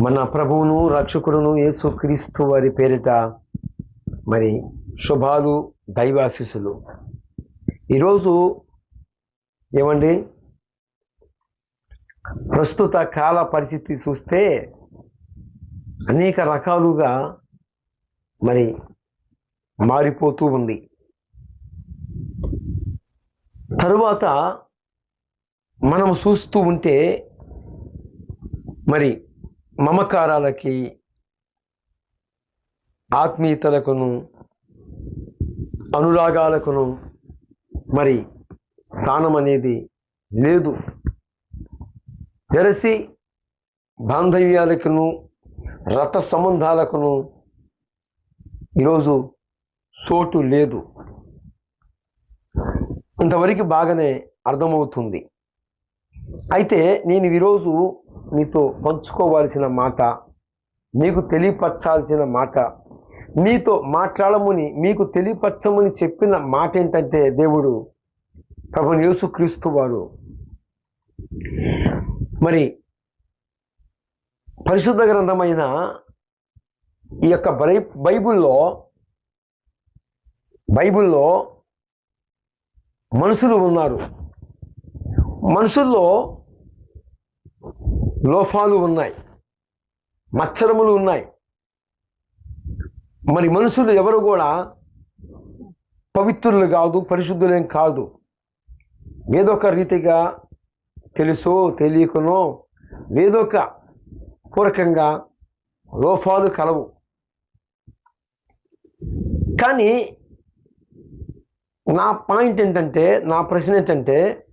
మన ప్రభువును రక్షకుడును యేసుక్రీస్తు వారి పేరిట మరి శుభాలు దైవాశిసులు ఈరోజు ఏమండి? ప్రస్తుత కాల పరిస్థితి చూస్తే అనేక రకాలుగా మరి మారిపోతూ ఉంది. తరువాత మనం చూస్తూ ఉంటే మరి మమకారాలకి ఆత్మీయతలకును అనురాగాలకును మరి స్థానం అనేది లేదు. తెరసి బాంధవ్యాలకును రథ సంబంధాలకును ఈరోజు చోటు లేదు. ఇంతవరకు బాగానే అర్థమవుతుంది. అయితే నేను ఈరోజు మీతో పంచుకోవాల్సిన మాట మీకు తెలియపరచాల్సిన మాట మీతో మాట్లాడమని మీకు తెలియపరచమని చెప్పిన మాట ఏంటంటే దేవుడు ప్రభు యేసుక్రీస్తు వారు. మరి పరిశుద్ధ గ్రంథమైన ఈ యొక్క బై బైబిల్లో బైబిల్లో మనుషులు ఉన్నారు. మనుషుల్లో లోపాలు ఉన్నాయి. మచ్చరములు ఉన్నాయి. మరి మనుషులు ఎవరు కూడా పవిత్రులు కాదు పరిశుద్ధులేం కాదు. ఏదొక రీతిగా తెలుసో తెలియకనో ఏదొక పూరకంగా లోపాలు కలవు. కానీ నా పాయింట్ ఏంటంటే నా ప్రశ్న ఏంటంటే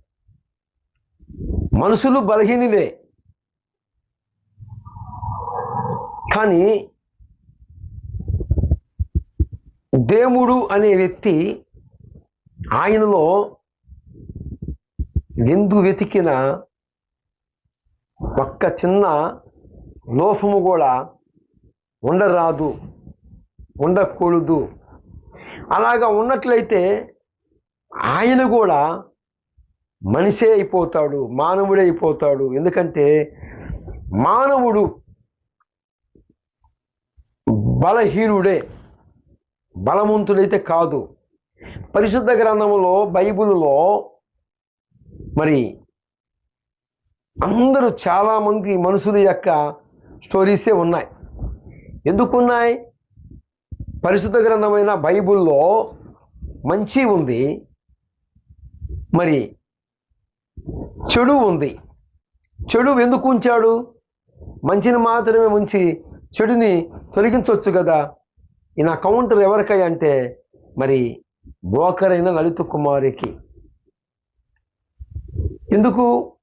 మనుషులు బలహీనులే. కానీ దేవుడు అనే వ్యక్తి ఆయనలో ఎందు వెతికిన ఒక్క చిన్న లోపము కూడా ఉండరాదు ఉండకూడదు. అలాగా ఉన్నట్లయితే ఆయన కూడా మనిషే అయిపోతాడు మానవుడే అయిపోతాడు. ఎందుకంటే మానవుడు బలహీనుడే బలవంతుడైతే కాదు. పరిశుద్ధ గ్రంథంలో బైబిల్లో మరి అందరూ చాలామంది మనుషుల యొక్క స్టోరీసే ఉన్నాయి. ఎందుకున్నాయి? పరిశుద్ధ గ్రంథమైన బైబిల్లో మంచి ఉంది. మరి చెడు ఉంది. చెడు ఎందుకు ఉంచాడు? మంచిని మాత్రమే ఉంచి చెడుని తొలగించవచ్చు కదా. ఈ నా కౌంటర్ ఎవరికై అంటే మరి బోకరైన లలిత కుమారికి. ఎందుకు?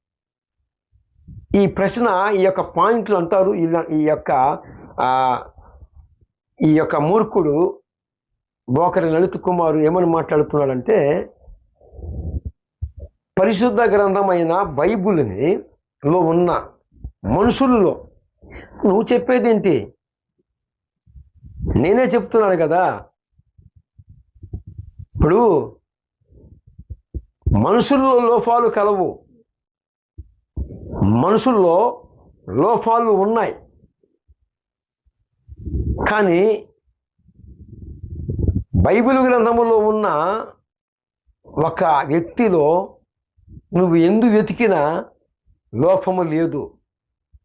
ఈ ప్రశ్న ఈ యొక్క పాయింట్లు అంటారు. ఈ- ఈ యొక్క ఈ యొక్క మూర్ఖుడు బోకరి లలిత కుమారు ఏమని మాట్లాడుతున్నాడంటే పరిశుద్ధ గ్రంథమైన బైబుల్ని లో ఉన్న మనుషుల్లో నువ్వు చెప్పేదేంటి నేనే చెప్తున్నాను కదా. ఇప్పుడు మనుషుల్లో లోపాలు కలవు. మనుషుల్లో లోపాలు ఉన్నాయి. కానీ బైబిల్ గ్రంథములో ఉన్న ఒక వ్యక్తిలో నువ్వు ఎందు వెతికినా లోపము లేదు.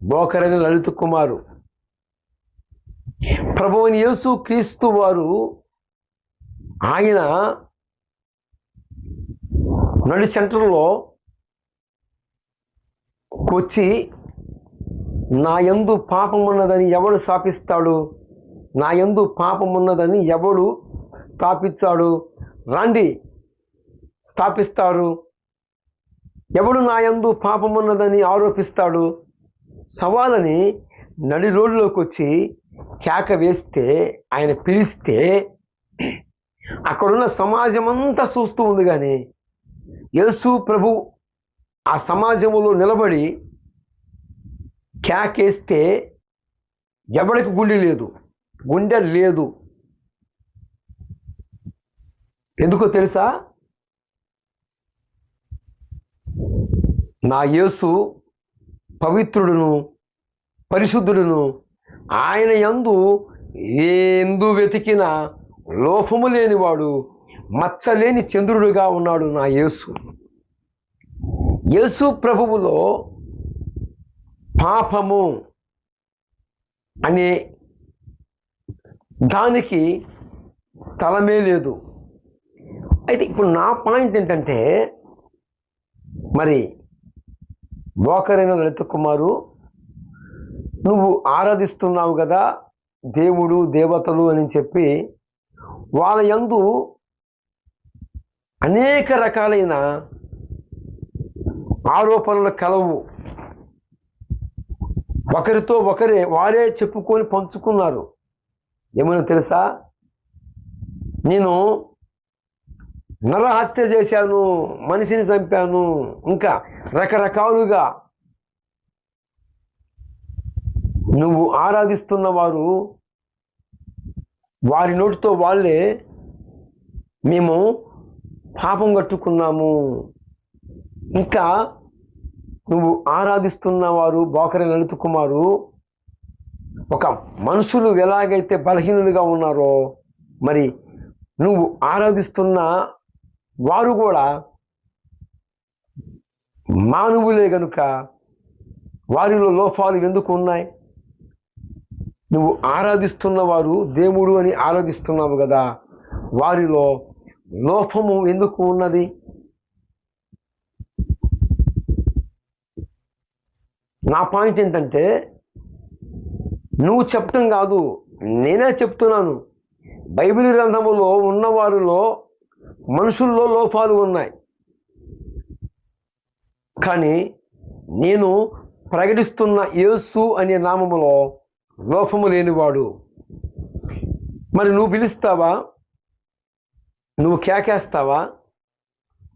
బోకరని లలిత కుమారు. ప్రభువుని యేసు క్రీస్తు వారు ఆయన నడి సెంటర్లో వచ్చి నా ఎందు పాపం ఉన్నదని ఎవడు స్థాపిస్తాడు నా ఎందు పాపం ఉన్నదని ఎవడు స్థాపించాడు రండి స్థాపిస్తారు. ఎవడు నా యందు పాపం ఉన్నదని ఆరోపిస్తాడు? సవాలని నడి రోడ్లోకి వచ్చి కేక వేస్తే ఆయన పిలిస్తే అక్కడున్న సమాజం అంతా చూస్తూ ఉంది కానీ యేసు ప్రభు ఆ సమాజంలో నిలబడి కేకేస్తే ఎవడికి గుండె లేదు. గుండె లేదు. ఎందుకో తెలుసా? నా యేసు పవిత్రుడును పరిశుద్ధుడును ఆయన యందు ఏందు వెతికిన లోపము లేనివాడు మచ్చలేని చంద్రుడుగా ఉన్నాడు నా యేసు. యేసు ప్రభువులో పాపము అనే దానికి స్థలమే లేదు. అయితే ఇప్పుడు నా పాయింట్ ఏంటంటే మరి బోకరైన లలిత కుమారు నువ్వు ఆరాధిస్తున్నావు కదా దేవుడు దేవతలు అని చెప్పి వాళ్ళ యందు అనేక రకాలైన ఆరోపణలు కలవు. ఒకరితో ఒకరే వారే చెప్పుకొని పంచుకున్నారు. ఏమైనా తెలుసా? నేను నరహత్య చేశాను మనిషిని చంపాను ఇంకా రకరకాలుగా. నువ్వు ఆరాధిస్తున్న వారు వారి నోటితో వాళ్ళే మేము పాపం కట్టుకున్నాము. ఇంకా నువ్వు ఆరాధిస్తున్న వారు బోకరి లలిత కుమారు ఒక మనుషులు ఎలాగైతే బలహీనులుగా ఉన్నారో మరి నువ్వు ఆరాధిస్తున్న వారు కూడా మానవులే గనుక వారిలో లోపాలు ఎందుకు ఉన్నాయి? నువ్వు ఆరాధిస్తున్న వారు దేవుడు అని ఆరాధిస్తున్నావు కదా వారిలో లోపము ఎందుకు ఉన్నది? నా పాయింట్ ఏంటంటే నువ్వు చెప్తాం కాదు నేనే చెప్తున్నాను. బైబిల్ గ్రంథములో ఉన్నవారిలో మనుషుల్లో లోపాలు ఉన్నాయి. కానీ నేను ప్రకటిస్తున్న యేసు అనే నామములో లోపము లేనివాడు. మరి నువ్వు పిలుస్తావా? నువ్వు కేకేస్తావా?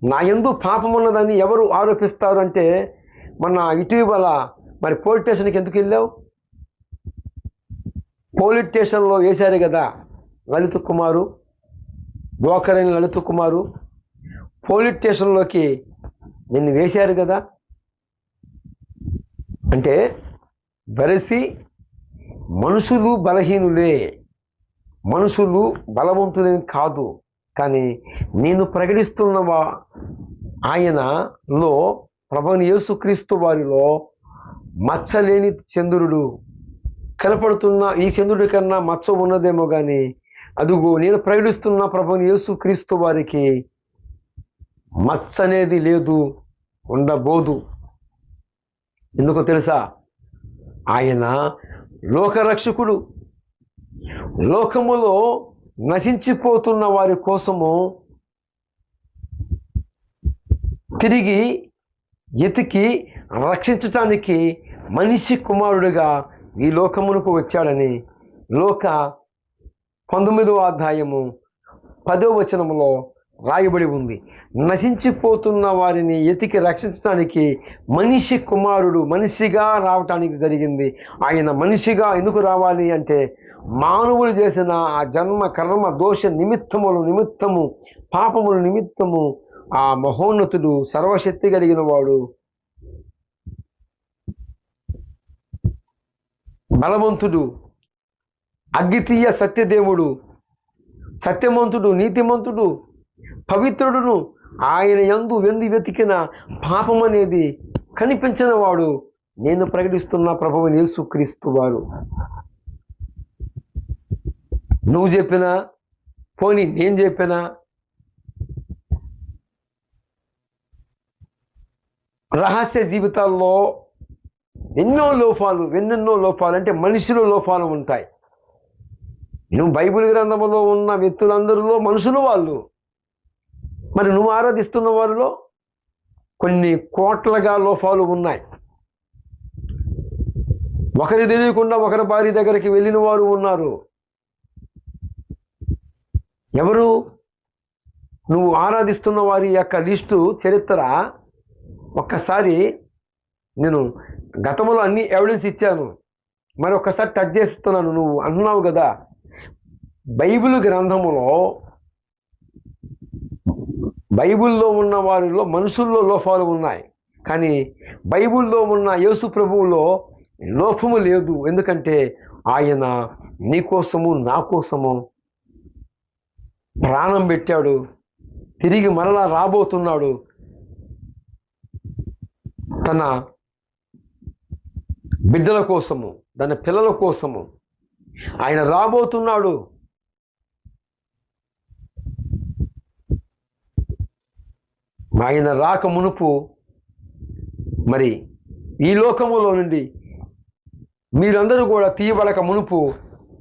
నా ఎందు పాపం ఉన్నదని ఎవరు ఆరోపిస్తారు అంటే మొన్న ఇటీవల మరి పోలీస్ స్టేషన్కి ఎందుకు వెళ్ళావు? పోలీస్ స్టేషన్లో వేశారు కదా లలిత కుమారు. బ్రోకర్ లలిత కుమారు పోలీస్ స్టేషన్లోకి నిన్ను వేశారు కదా? అంటే వెరసి మనుషులు బలహీనులే. మనుషులు బలవంతులేని కాదు. కానీ నేను ప్రకటిస్తున్న వా- ఆయనలో ప్రభుని యేసుక్రీస్తు వారిలో మచ్చలేని చంద్రుడు కనపడుతున్న ఈ చంద్రుడి కన్నా మచ్చ ఉన్నదేమో కానీ అదుగో నేను ప్రకటిస్తున్న యేసు యేసుక్రీస్తు వారికి మచ్చ అనేది లేదు ఉండబోదు. ఎందుకో తెలుసా? ఆయన లోకరక్షకుడు. లోకములో నశించిపోతున్న వారి కోసము తిరిగి ఎతికి రక్షించటానికి మనిషి కుమారుడిగా ఈ లోకమునకు వచ్చాడని లోక పంతొమ్మిదవ అధ్యాయము పదో వచనములో రాయబడి ఉంది. నశించిపోతున్న వారిని ఎతికి రక్షించడానికి మనిషి కుమారుడు మనిషిగా రావటానికి జరిగింది. ఆయన మనిషిగా ఎందుకు రావాలి అంటే మానవులు చేసిన ఆ జన్మ కర్మ దోష నిమిత్తములు నిమిత్తము పాపముల నిమిత్తము ఆ మహోన్నతుడు సర్వశక్తి కలిగిన వాడు. బలవంతుడు అగ్గితీయ సత్యదేవుడు సత్యమంతుడు నీతిమంతుడు పవిత్రుడును ఆయన యందు వెంది వెతికిన పాపం అనేది కనిపించిన వాడు నేను ప్రకటిస్తున్న ప్రభువు యేసుక్రీస్తు వారు. నువ్వు చెప్పినా పోనీ నేను చెప్పినా రహస్య జీవితాల్లో ఎన్నో లోపాలు ఎన్నెన్నో లోపాలు అంటే మనుషులు లోపాలు ఉంటాయి. నువ్వు బైబిల్ గ్రంథంలో ఉన్న వ్యక్తులందరిలో మనుషులు వాళ్ళు. మరి నువ్వు ఆరాధిస్తున్న వారిలో కొన్ని కోట్లగా లోపాలు ఉన్నాయి. ఒకరి తెలియకుండా ఒకరి భార్య దగ్గరికి వెళ్ళిన వారు ఉన్నారు. ఎవరు? నువ్వు ఆరాధిస్తున్న వారి యొక్క లిస్టు చరిత్ర ఒక్కసారి నేను గతంలో అన్ని ఎవిడెన్స్ ఇచ్చాను. మరి ఒక్కసారి టచ్ చేస్తున్నాను నువ్వు. అన్నావు కదా. బైబిల్ గ్రంథములో బైబిల్లో ఉన్న వారిలో మనుషుల్లో లోపాలు ఉన్నాయి. కానీ బైబిల్లో ఉన్న యేసు ప్రభువులో లోపము లేదు. ఎందుకంటే ఆయన నీ కోసము నా కోసము ప్రాణం పెట్టాడు. తిరిగి మరలా రాబోతున్నాడు. తన బిడ్డల కోసము తన పిల్లల కోసము ఆయన రాబోతున్నాడు. ఆయన రాక మునుపు మరి ఈ లోకములో నుండి మీరందరూ కూడా తీయబడక మునుపు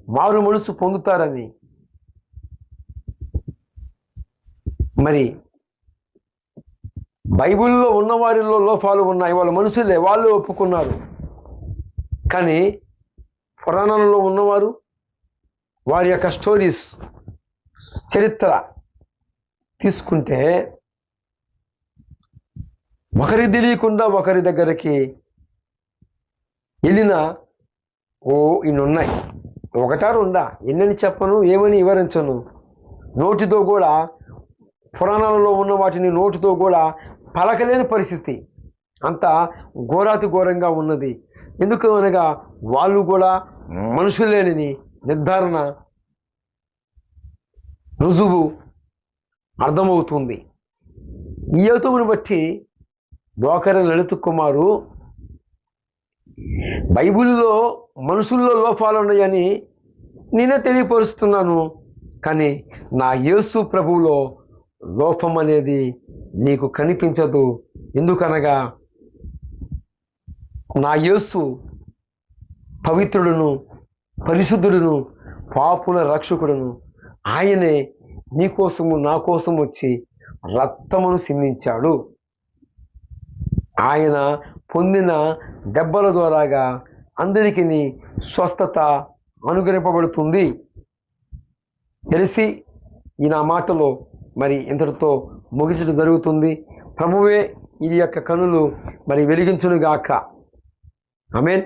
మారు మనసు పొందుతారని మరి బైబిల్లో ఉన్న వారిలో లోపాలు ఉన్నాయి వాళ్ళ మనుషులే వాళ్ళు ఒప్పుకున్నారు. కానీ పురాణంలో ఉన్నవారు వారి యొక్క స్టోరీస్ చరిత్ర తీసుకుంటే ఒకరికి తెలియకుండా ఒకరి దగ్గరికి వెళ్ళిన ఓ ఇన్ని ఉన్నాయి ఒకటా రెండా? ఎన్నని చెప్పను ఏమని వివరించను? నోటితో కూడా పురాణాలలో ఉన్న వాటిని నోటితో కూడా పలకలేని పరిస్థితి. అంత ఘోరాతి ఘోరంగా ఉన్నది. ఎందుకు అనగా వాళ్ళు కూడా మనుషులేనని నిర్ధారణ రుజువు అర్థమవుతుంది. ఈ యోతువుని బట్టి బోకర లలిత్ కుమారు బైబిల్లో మనుషుల్లో లోపాలు ఉన్నాయని నేనే తెలియపరుస్తున్నాను. కానీ నా యేసు ప్రభువులో లోపం అనేది నీకు కనిపించదు. ఎందుకనగా నా యేసు పవిత్రుడును పరిశుద్ధుడును పాపుల రక్షకుడును. ఆయనే నీ కోసము నా కోసం వచ్చి రక్తమును సిందించాడు. ఆయన పొందిన దెబ్బల ద్వారాగా అందరికీ స్వస్థత అనుగ్రహింపబడుతుంది. తెలిసి ఈ నా మాటలో మరి ఇంతటితో ముగించడం జరుగుతుంది. ప్రభువే ఈ యొక్క కనులు మరి వెలిగించునుగాక. ఆమెన్.